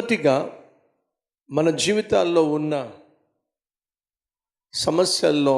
మొదటిగా మన జీవితాల్లో ఉన్న సమస్యల్లో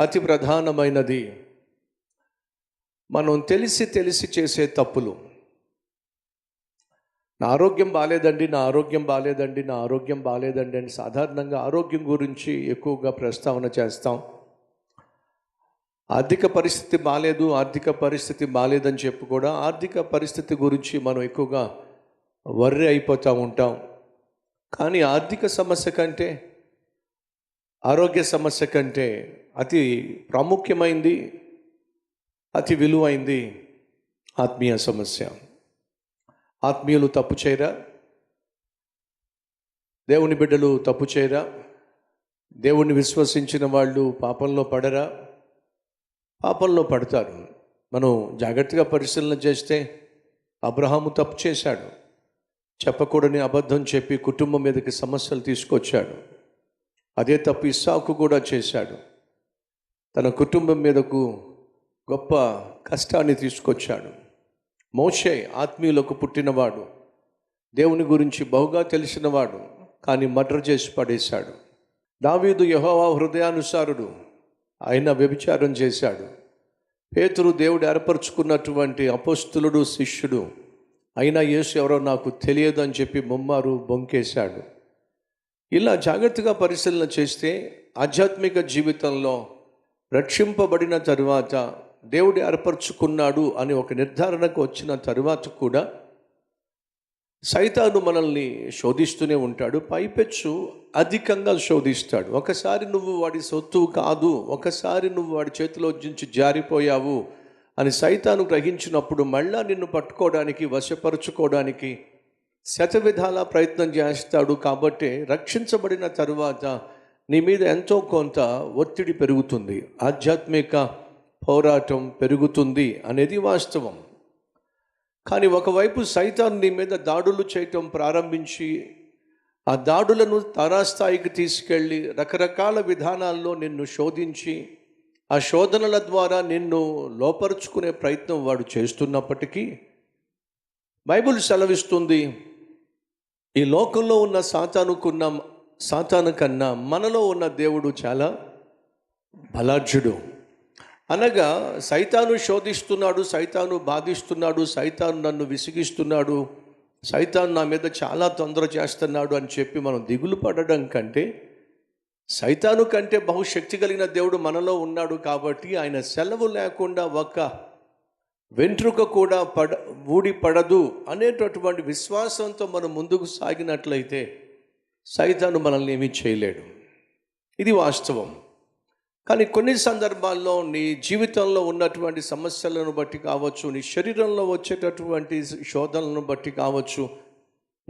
అతి ప్రధానమైనది మనం తెలిసి తెలిసి చేసే తప్పులు. నా ఆరోగ్యం బాగాలేదండి నా ఆరోగ్యం బాగాలేదండి నా ఆరోగ్యం బాగాలేదండి అని సాధారణంగా ఆరోగ్యం గురించి ఎక్కువగా ప్రస్తావన చేస్తాం. ఆర్థిక పరిస్థితి బాగాలేదు ఆర్థిక పరిస్థితి బాగాలేదని చెప్పి కూడా ఆర్థిక పరిస్థితి గురించి మనం ఎక్కువగా వర్రి అయిపోతూ ఉంటాం. కానీ ఆర్థిక సమస్య కంటే ఆరోగ్య సమస్య కంటే అతి ప్రాముఖ్యమైంది అతి విలువైంది ఆత్మీయ సమస్య. ఆత్మీయులు తప్పు చేయరా? దేవుని బిడ్డలు తప్పు చేయరా? దేవుణ్ణి విశ్వసించిన వాళ్ళు పాపంలో పడరా? పాపంలో పడతారు. మనం జాగ్రత్తగా పరిశీలన చేస్తే అబ్రహాము తప్పు చేశాడు. చెప్పకూడని అబద్ధం చెప్పి కుటుంబం మీదకి సమస్యలు తీసుకొచ్చాడు. అదే తప్పు ఇస్సాకు కూడా చేశాడు. తన కుటుంబం మీదకు గొప్ప కష్టాన్ని తీసుకొచ్చాడు. మోషే ఆత్మీయులకు పుట్టినవాడు. దేవుని గురించి బహుగా తెలిసినవాడు కానీ మర్డర్ చేసి పడేశాడు. దావీదు యహోవా హృదయానుసారుడు ఆయన వ్యభిచారం చేశాడు. పేతురు దేవుడు ఏర్పరచుకున్నటువంటి అపస్తులుడు శిష్యుడు అయినా యేసు ఎవరో నాకు తెలియదు అని చెప్పి ముమ్మారు బొంకేశాడు. ఇలా జాగ్రత్తగా పరిశీలన చేస్తే ఆధ్యాత్మిక జీవితంలో రక్షింపబడిన తరువాత దేవుడు ఏర్పరచుకున్నాడు అని ఒక నిర్ధారణకు వచ్చిన తరువాత కూడా సైతాను మనల్ని శోధిస్తూనే ఉంటాడు. పైపెచ్చు అధికంగా శోధిస్తాడు. ఒకసారి నువ్వు వాడి సొత్తు కాదు ఒకసారి నువ్వు వాడి చేతిలో నుంచి జారిపోయావు అని సైతాను గ్రహించినప్పుడు మళ్ళా నిన్ను పట్టుకోవడానికి వశపరుచుకోవడానికి శతవిధాల ప్రయత్నం చేస్తాడు. కాబట్టి రక్షించబడిన తరువాత నీ మీద ఎంతో కొంత ఒత్తిడి పెరుగుతుంది. ఆధ్యాత్మిక పోరాటం పెరుగుతుంది అనేది వాస్తవం. కానీ ఒకవైపు సైతాన్ నీ మీద దాడులు చేయటం ప్రారంభించి ఆ దాడులను తారాస్థాయికి తీసుకెళ్ళి రకరకాల విధానాల్లో నిన్ను శోధించి ఆ శోధనల ద్వారా నిన్ను లోపరుచుకునే ప్రయత్నం వాడు చేస్తున్నప్పటికీ బైబుల్ సెలవిస్తుంది ఈ లోకంలో ఉన్న సాతానుకున్న సాతాను కన్నా మనలో ఉన్న దేవుడు చాలా బలాఢ్యుడు. అనగా సైతాను శోధిస్తున్నాడు సైతాను బాధిస్తున్నాడు సైతాను నన్ను విసిగిస్తున్నాడు సైతాను నా మీద చాలా తొందర చేస్తున్నాడు అని చెప్పి మనం దిగులు పడడం కంటే సైతాను కంటే బహుశక్తి కలిగిన దేవుడు మనలో ఉన్నాడు కాబట్టి ఆయన సెలవు లేకుండా ఒక వెంట్రుక కూడా పడ ఊడి పడదు అనేటటువంటి విశ్వాసంతో మనం ముందుకు సాగినట్లయితే సైతాను మనల్ని ఏమీ చేయలేడు. ఇది వాస్తవం. కానీ కొన్ని సందర్భాల్లో నీ జీవితంలో ఉన్నటువంటి సమస్యలను బట్టి కావచ్చు నీ శరీరంలో వచ్చేటటువంటి శోధనలను బట్టి కావచ్చు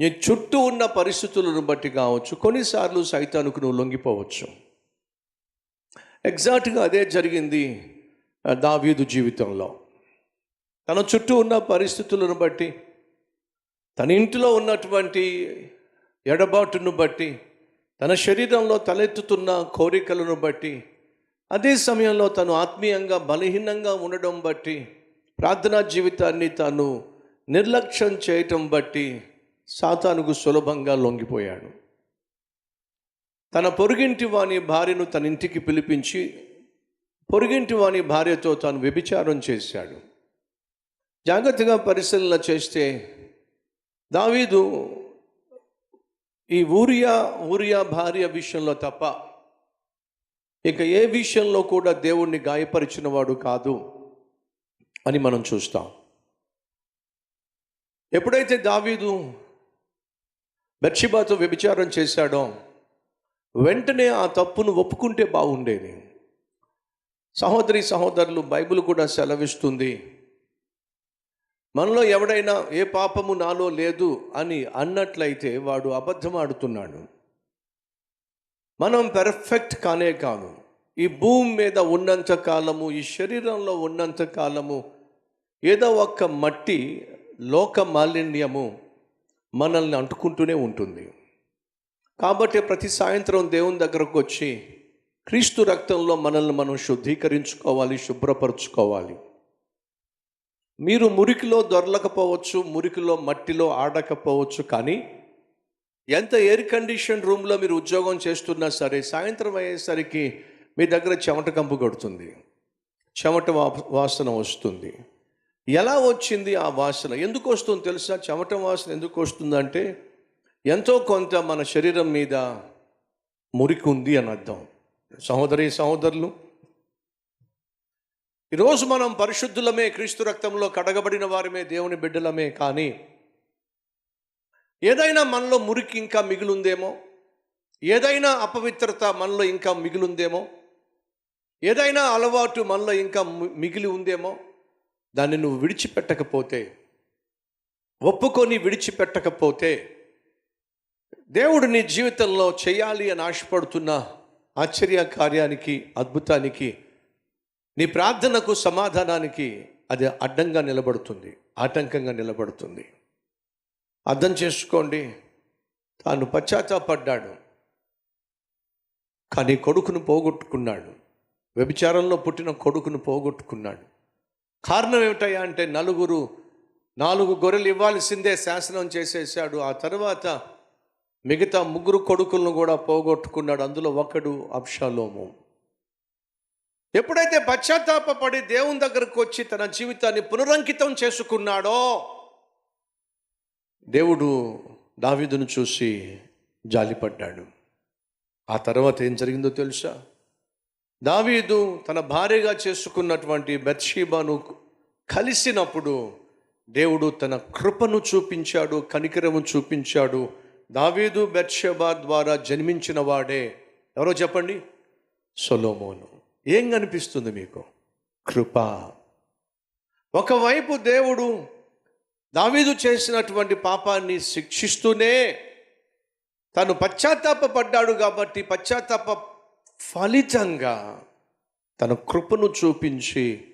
నీ చుట్టూ ఉన్న పరిస్థితులను బట్టి కావచ్చు కొన్నిసార్లు సైతానికి నువ్వు లొంగిపోవచ్చు. ఎగ్జాక్ట్గా అదే జరిగింది దావీదు జీవితంలో. తన చుట్టూ ఉన్న పరిస్థితులను బట్టి తన ఇంటిలో ఉన్నటువంటి ఎడబాటును బట్టి తన శరీరంలో తలెత్తుతున్న కోరికలను బట్టి అదే సమయంలో తను ఆత్మీయంగా బలహీనంగా ఉండడం బట్టి ప్రార్థనా జీవితాన్ని తాను నిర్లక్ష్యం చేయటం బట్టి సాతానుకు సులభంగా లొంగిపోయాడు. తన పొరుగింటి వాని భార్యను తన ఇంటికి పిలిపించి పొరుగింటి వాని భార్యతో తాను వ్యభిచారం చేశాడు. జాగ్రత్తగా పరిశీలన చేస్తే దావీదు ఈ ఊరియా ఊరియా భార్య విషయంలో తప్ప ఇక ఏ విషయంలో కూడా దేవుణ్ణి గాయపరిచిన వాడు కాదు అని మనం చూస్తాం. ఎప్పుడైతే దావీదు బెర్షిబాతో వ్యభిచారం చేశాడో వెంటనే ఆ తప్పును ఒప్పుకుంటే బాగుండేది. సహోదరి సహోదరులు బైబిల్ కూడా సెలవిస్తుంది మనలో ఎవడైనా ఏ పాపము నాలో లేదు అని అన్నట్లయితే వాడు అబద్ధం ఆడుతున్నాడు. మనం పెర్ఫెక్ట్ కానే కాదు ఈ భూమి మీద ఉన్నంత కాలము ఈ శరీరంలో ఉన్నంత కాలము ఏదో ఒక్క మట్టి లోక మాలిన్యము మనల్ని అంటుకుంటూనే ఉంటుంది. కాబట్టి ప్రతి సాయంత్రం దేవుని దగ్గరకు వచ్చి క్రీస్తు రక్తంలో మనల్ని మనం శుద్ధీకరించుకోవాలి శుభ్రపరచుకోవాలి. మీరు మురికిలో దొరలకపోవచ్చు మురికిలో మట్టిలో ఆడకపోవచ్చు కానీ ఎంత ఎయిర్ కండిషన్ రూమ్లో మీరు ఉద్యోగం చేస్తున్నా సరే సాయంత్రం అయ్యేసరికి మీ దగ్గర చెమట కంపు కొడుతుంది. చెమట వా- వాసన వస్తుంది. ఎలా వచ్చింది ఆ వాసన? ఎందుకు వస్తుందో తెలుసా? చెమట వాసన ఎందుకు వస్తుందంటే ఎంతో కొంత మన శరీరం మీద మురికి ఉంది అని అర్థం. సహోదరి సహోదరులు ఈరోజు మనం పరిశుద్ధులమే క్రీస్తు రక్తంలో కడగబడిన వారమే దేవుని బిడ్డలమే కానీ ఏదైనా మనలో మురికి ఇంకా మిగిలుందేమో? ఏదైనా అపవిత్రత మనలో ఇంకా మిగిలుందేమో? ఏదైనా అలవాటు మనలో ఇంకా మిగిలి ఉందేమో? దాన్ని నువ్వు విడిచిపెట్టకపోతే ఒప్పుకొని విడిచిపెట్టకపోతే దేవుడు నీ జీవితంలో చేయాలి అని ఆశపడుతున్న ఆశ్చర్య కార్యానికి అద్భుతానికి నీ ప్రార్థనకు సమాధానానికి అది అడ్డంగా నిలబడుతుంది ఆటంకంగా నిలబడుతుంది. అర్థం చేసుకోండి తాను పశ్చాత్తాపడ్డాడు. కానీ కొడుకును పోగొట్టుకున్నాడు. వ్యభిచారంలో పుట్టిన కొడుకును పోగొట్టుకున్నాడు. కారణం ఏమిటయ్యా అంటే నలుగురు నాలుగు గొర్రెలు ఇవ్వాల్సిందే శాసనం చేసేసాడు ఆ తర్వాత మిగతా ముగ్గురు కొడుకులను కూడా పోగొట్టుకున్నాడు. అందులో ఒకడు అబ్షాలోము. ఎప్పుడైతే పశ్చాత్తాపడి దేవుని దగ్గరకు వచ్చి తన జీవితాన్ని పునరంకితం చేసుకున్నాడో దేవుడు దావీదును చూసి జాలిపడ్డాడు. ఆ తర్వాత ఏం జరిగిందో తెలుసా? దావీదు తన భార్యగా చేసుకున్నటువంటి బెత్షీబాను కలిసినప్పుడు దేవుడు తన కృపను చూపించాడు కనికరము చూపించాడు. దావీదు బెత్షెబా ద్వారా జన్మించిన వాడే. ఎవరో చెప్పండి? సొలోమోను. ఏం కనిపిస్తుంది మీకు? కృప. ఒకవైపు దేవుడు దావీదు చేసినటువంటి పాపాన్ని శిక్షిస్తూనే తను పశ్చాత్తాపడ్డాడు కాబట్టి పశ్చాత్తాప ఫలితంగా తన కృపను చూపించి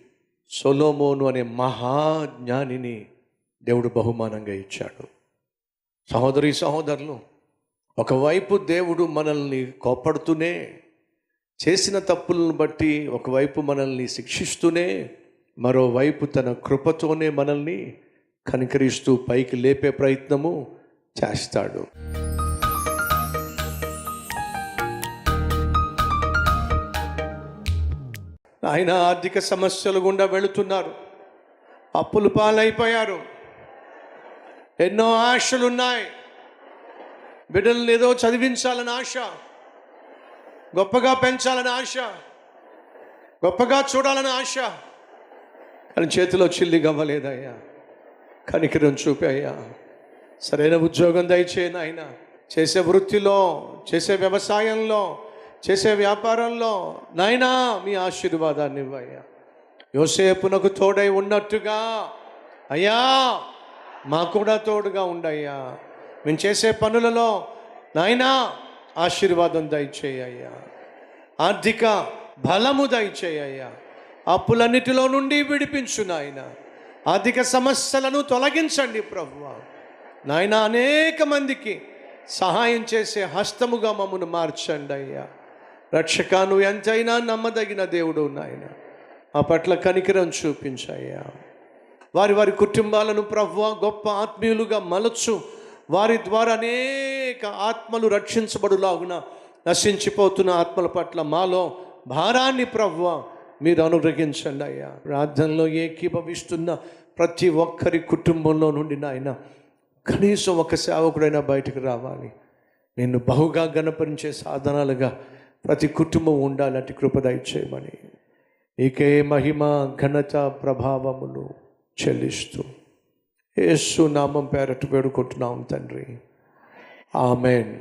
సొలోమోను అనే మహాజ్ఞానిని దేవుడు బహుమానంగా ఇచ్చాడు. సహోదరి సహోదరులు ఒకవైపు దేవుడు మనల్ని కోపడుతూనే చేసిన తప్పులను బట్టి ఒకవైపు మనల్ని శిక్షిస్తూనే మరోవైపు తన కృపతోనే మనల్ని కనికరిస్తూ పైకి లేపే ప్రయత్నము చేస్తాడు. ఆయన ఆర్థిక సమస్యలు గుండా వెళుతున్నారు. అప్పులు పాలైపోయారు. ఎన్నో ఆశలున్నాయి. బిడ్డలను ఏదో చదివించాలని ఆశ. గొప్పగా పెంచాలని ఆశ. గొప్పగా చూడాలని ఆశ. కానీ చేతిలో చిల్లి గవ్వలేదయ్యా. కనికరం చూపాయ్యా. సరైన ఉద్యోగం దయచేయను ఆయన చేసే వృత్తిలో చేసే వ్యవసాయంలో చేసే వ్యాపారంలో నాయనా మీ ఆశీర్వాదాన్ని ఇవ్వయ్యా. యోసేపునకు తోడై ఉన్నట్టుగా అయ్యా మాకు కూడా తోడుగా ఉండయ్యా. మేము చేసే పనులలో నాయనా ఆశీర్వాదం దయచేయ్యా ఆర్థిక బలము దయచేయ్యా అప్పులన్నిటిలో నుండి విడిపించు నాయన. ఆర్థిక సమస్యలను తొలగించండి ప్రభువ. నాయన అనేక మందికి సహాయం చేసే హస్తముగా మమ్మను మార్చండి అయ్యా. రక్షక నువ్వు ఎంతైనా నమ్మదగిన దేవుడు నాయన. మా పట్ల కనికరం చూపించాయా వారి వారి కుటుంబాలను ప్రభువ గొప్ప ఆత్మీయులుగా మలచు. వారి ద్వారా అనేక ఆత్మలు రక్షించబడులాగున నశించిపోతున్న ఆత్మల పట్ల మాలో భారాన్ని ప్రభువ మీరు అనుగ్రహించండి అయ్యా. ప్రార్థనలో ఏకీభవిస్తున్న ప్రతి ఒక్కరి కుటుంబంలో నుండి నాయన కనీసం ఒక సేవకుడైనా బయటకు రావాలి. నిన్ను బహుగా గణపరించే సాధనాలుగా ప్రతి కుటుంబం ఉండాలంటే అటు కృపదయ చేయమని నీకే మహిమ ఘనత ప్రభావములు చెల్లిస్తూ యేసు నామం పేరట వేడుకుంటున్నాం తండ్రి. ఆమెన్.